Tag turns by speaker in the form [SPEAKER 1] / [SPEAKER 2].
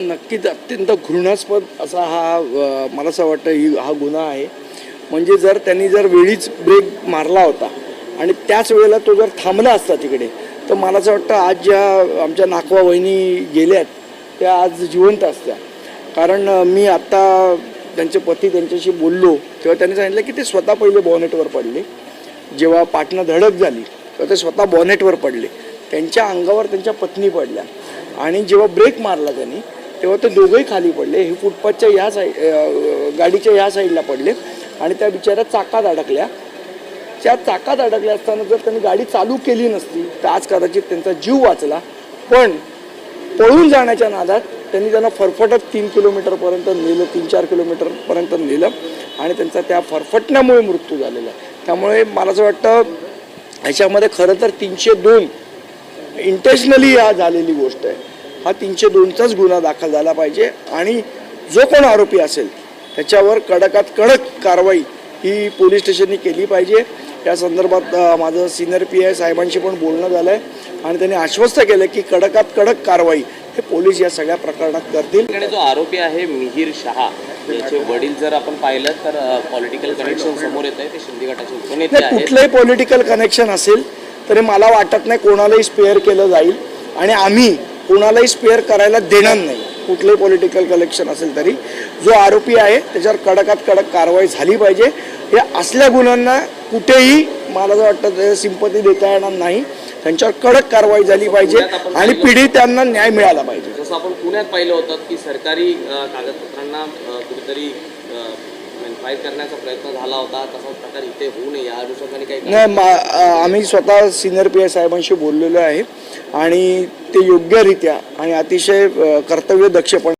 [SPEAKER 1] नक्कीच अत्यंत घृणास्पद असा हा मला असं वाटतं ही हा गुन्हा आहे. म्हणजे जर त्यांनी जर वेळीच ब्रेक मारला होता आणि त्याच वेळेला तो जर थांबला असता तिकडे तर मला असं वाटतं आज ज्या आमच्या नाकवा वहिनी गेल्यात त्या आज जिवंत असत्या. कारण मी आत्ता त्यांचे पती त्यांच्याशी बोललो तेव्हा त्यांनी सांगितलं की ते स्वतः पहिले बॉनेटवर पडले. जेव्हा पाटणं धडक झाली तेव्हा ते स्वतः बॉनेटवर पडले. त्यांच्या अंगावर त्यांच्या पत्नी पडल्या. आणि जेव्हा ब्रेक मारला त्यांनी तेव्हा ते दोघंही खाली पडले. हे फुटपाथच्या ह्या साईड गाडीच्या ह्या साईडला पडले आणि त्या बिचाऱ्या चाकात अडकल्या. त्या चाकात अडकल्या असताना जर त्यांनी गाडी चालू केली नसती तर आज कदाचित त्यांचा जीव वाचला. पण पळून जाण्याच्या नादात त्यांनी त्यांना फरफटत तीन किलोमीटरपर्यंत नेलं तीन चार किलोमीटरपर्यंत नेलं आणि त्यांचा त्या फरफटण्यामुळे मृत्यू झालेला. आहे त्यामुळे मला असं वाटतं ह्याच्यामध्ये खरं तर तीनशे दोन इंटेन्शनली या झालेली गोष्ट आहे. हा तीनशे दोनचाच गुन्हा दाखल झाला पाहिजे आणि जो कोण आरोपी असेल त्याच्यावर कडकात कडक कारवाई ही पोलीस स्टेशननी केली पाहिजे. या संदर्भात माझं सिनियर पी आय साहेबांशी पण बोलणं झालं आहे आणि त्यांनी आश्वस्त केलं की कडकात कडक कारवाई हे पोलीस या सगळ्या प्रकरणात करतील.
[SPEAKER 2] जो आरोपी आहे मिहीर शहा याचे वडील जर आपण पाहिलं तर पॉलिटिकल कनेक्शन समोर येत आहे ते शिंदे गटाचे उपनेते
[SPEAKER 1] कुठलंही पॉलिटिकल कनेक्शन असेल तरी मला वाटत नाही कोणालाही स्पेअर केलं जाईल. आणि आम्ही कोणालाही स्पेअर करायला देणार नाही. कुठलंही पॉलिटिकल कलेक्शन असेल तरी. जो आरोपी आहे त्याच्यावर कडकात कडक कारवाई झाली पाहिजे. हे असल्या गुन्ह्यांना कुठेही मला असं वाटतं सिंपती देता येणार नाही. त्यांच्यावर कडक कारवाई झाली पाहिजे आणि पीडितांना न्याय मिळाला पाहिजे.
[SPEAKER 2] जसं आपण पुण्यात पाहिलं होतं की सरकारी कागदपत्रांना कुठेतरी फाईल करण्याचा प्रयत्न झाला होता. तसाच प्रकार इथे होऊ नये. या अनुषंगाने काही
[SPEAKER 1] नाही आम्ही स्वतः सिनियर पी आय साहेबांशी बोललेलो आहे. आणि ते योग्यरित्या आणि अतिशय कर्तव्य कर्तव्यदक्षपणे